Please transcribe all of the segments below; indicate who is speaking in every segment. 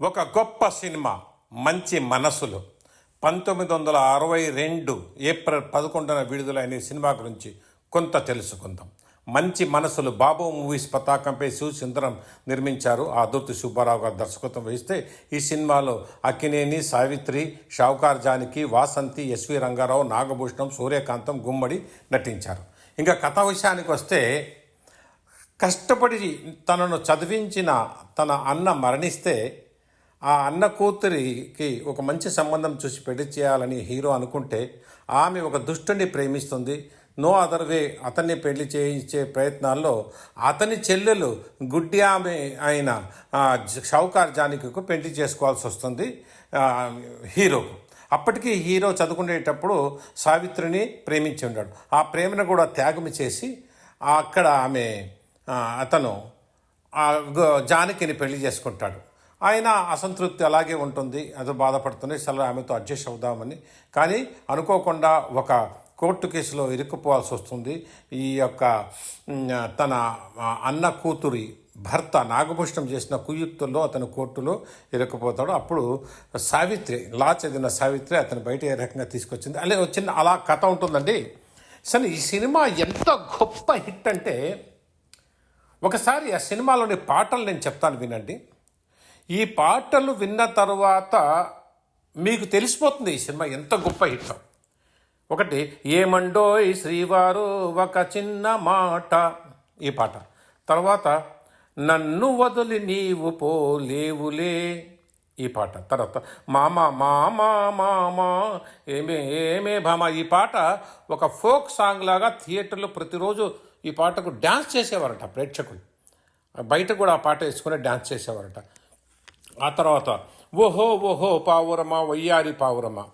Speaker 1: ఒక గొప్ప సినిమా మంచి మనసులు. పంతొమ్మిది వందల అరవై రెండు ఏప్రిల్ పదకొండున విడుదలైన సినిమా గురించి కొంత తెలుసుకుందాం. మంచి మనసులు బాబు మూవీస్ పతాకంపై శివ నిర్మించారు. ఆ దుర్తి సుబ్బారావు గారు దర్శకత్వం వహిస్తే ఈ సినిమాలో అక్కినేని సావిత్రి షావుకార్ జానకి వాసంతి ఎస్వి రంగారావు నాగభూషణం సూర్యకాంతం గుమ్మడి నటించారు. ఇంకా కథ విషయానికి వస్తే కష్టపడి తనను చదివించిన తన అన్న మరణిస్తే ఆ అన్న కూతురికి ఒక మంచి సంబంధం చూసి పెళ్ళి చేయాలని హీరో అనుకుంటే ఆమె ఒక దుష్టుని ప్రేమిస్తుంది. నో అదర్ వే అతన్ని పెళ్ళి చేయించే ప్రయత్నాల్లో అతని చెల్లెలు గుడ్డి ఆమె అయిన షౌకార్ జానకికు పెళ్ళి చేసుకోవాల్సి వస్తుంది హీరోకు. అప్పటికి హీరో చదువుకునేటప్పుడు సావిత్రిని ప్రేమించి ఉన్నాడు. ఆ ప్రేమను కూడా త్యాగం చేసి అక్కడ ఆమె అతను ఆ జానకిని పెళ్ళి చేసుకుంటాడు. ఆయన అసంతృప్తి అలాగే ఉంటుంది. అది బాధపడుతుంది సరే ఆమెతో అడ్జస్ట్ అవుదామని. కానీ అనుకోకుండా ఒక కోర్టు కేసులో ఇరుక్కుపోవాల్సి వస్తుంది. ఈ యొక్క తన అన్న కూతురి భర్త నాగభూషణం చేసిన కుయుక్తుల్లో అతను కోర్టులో ఇరుక్కుపోతాడు. అప్పుడు సావిత్రి లా చదివిన సావిత్రి అతను బయట ఏ రకంగా తీసుకొచ్చింది? అలా చిన్న అలా కథ ఉంటుందండి. సరే ఈ సినిమా ఎంత గొప్ప హిట్ అంటే ఒకసారి ఆ సినిమాలోని పాటలు నేను చెప్తాను వినండి. ఈ పాటలు విన్న తర్వాత మీకు తెలిసిపోతుంది ఈ సినిమా ఎంత గొప్ప హిట్. ఒకటి ఏమండోయ్ శ్రీవారు ఒక చిన్న మాట. ఈ పాట. తర్వాత నన్ను వదిలి నీవు పోలేవులే. ఈ పాట. తర్వాత మామ మామ మామ ఏమే ఏమే భామ. ఈ పాట ఒక ఫోక్ సాంగ్ లాగా థియేటర్లో ప్రతిరోజు ఈ పాటకు డ్యాన్స్ చేసేవారట ప్రేక్షకులు. బయట కూడా ఆ పాట వేసుకుని డ్యాన్స్ చేసేవారట. ఆ తర్వాత ఓహో ఓహో పావురమా వయ్యారి పావురమా.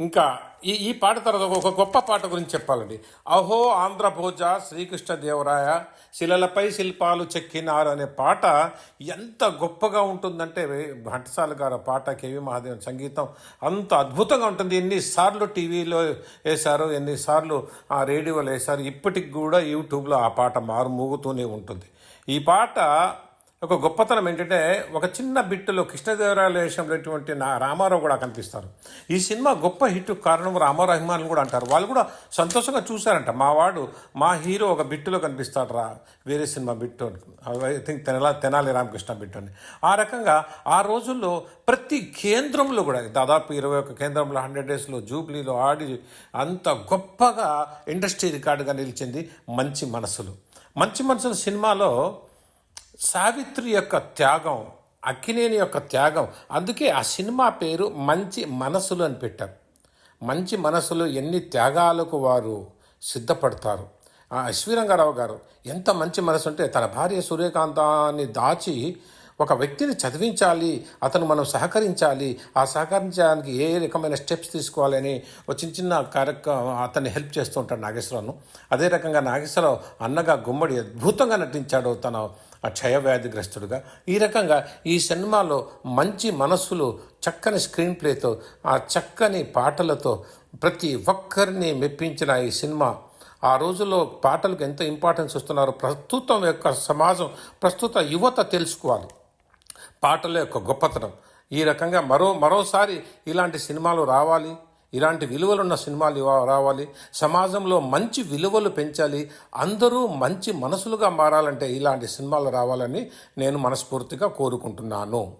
Speaker 1: ఇంకా ఈ ఈ పాట తర్వాత ఒక గొప్ప పాట గురించి చెప్పాలండి. అహో ఆంధ్రభోజ శ్రీకృష్ణదేవరాయ శిలలపై శిల్పాలు చెక్కినారు అనే పాట ఎంత గొప్పగా ఉంటుందంటే ఘంటసాల గారు ఆ పాట కేవీ మహాదేవన్ సంగీతం అంత అద్భుతంగా ఉంటుంది. ఎన్నిసార్లు టీవీలో వేశారు ఎన్నిసార్లు ఆ రేడియోలో వేశారు ఇప్పటికి కూడా యూట్యూబ్లో ఆ పాట మారు మోగుతూనే ఉంటుంది. ఈ పాట ఒక గొప్పతనం ఏంటంటే ఒక చిన్న బిట్టులో కృష్ణదేవరాయల వేషంలోటువంటి నా రామారావు కూడా కనిపిస్తారు. ఈ సినిమా గొప్ప హిట్ కారణం రామారావు అభిమానులు కూడా అంటారు. వాళ్ళు కూడా సంతోషంగా చూశారంట. మా వాడు మా హీరో ఒక బిట్టులో కనిపిస్తాడు రా వేరే cinema bit I think Tenali Tenali Ramakrishna bit అని. ఆ రకంగా ఆ రోజుల్లో ప్రతి కేంద్రంలో కూడా దాదాపు ఇరవై ఒక్క కేంద్రంలో హండ్రెడ్ డేస్లో జూబ్లీలో ఆడి అంత గొప్పగా ఇండస్ట్రీ రికార్డుగా నిలిచింది మంచి మనసులు. మంచి మనసుల సినిమాలో సావిత్రి యొక్క త్యాగం అక్కినేని యొక్క త్యాగం అందుకే ఆ సినిమా పేరు మంచి మనసులు అని పెట్టారు. మంచి మనసులు ఎన్ని త్యాగాలకు వారు సిద్ధపడతారు. ఆ అశ్వీరంగారావు గారు ఎంత మంచి మనసు అంటే తన భార్య సూర్యకాంతాన్ని దాచి ఒక వ్యక్తిని చదివించాలి అతను మనం సహకరించాలి ఆ సహకరించడానికి ఏ రకమైన స్టెప్స్ తీసుకోవాలని ఒక చిన్న చిన్న కార్యక్రమం అతన్ని హెల్ప్ చేస్తూ ఉంటాడు నాగేశ్వరరావును. అదే రకంగా నాగేశ్వరరావు అన్నగా గుమ్మడి అద్భుతంగా నటించాడు తన క్షయవ్యాధిగ్రస్తుడుగా ఈ రకంగా ఈ సినిమాలో మంచి మనస్సులు చక్కని స్క్రీన్ ప్లేతో ఆ చక్కని పాటలతో ప్రతి ఒక్కరిని మెప్పించిన ఈ సినిమా. ఆ రోజుల్లో పాటలకు ఎంత ఇంపార్టెన్స్ ఇస్తున్నారు ప్రస్తుతం యొక్క సమాజం ప్రస్తుత యువత తెలుసుకోవాలి. పాటల యొక్క గొప్పతనం. ఈ రకంగా మరో మరోసారి ఇలాంటి సినిమాలు రావాలి. ఇలాంటి విలువలున్న సినిమాలు రావాలి. సమాజంలో మంచి విలువలు పెంచాలి. అందరూ మంచి మనసులుగా మారాలంటే ఇలాంటి సినిమాలు రావాలని నేను మనస్ఫూర్తిగా కోరుకుంటున్నాను.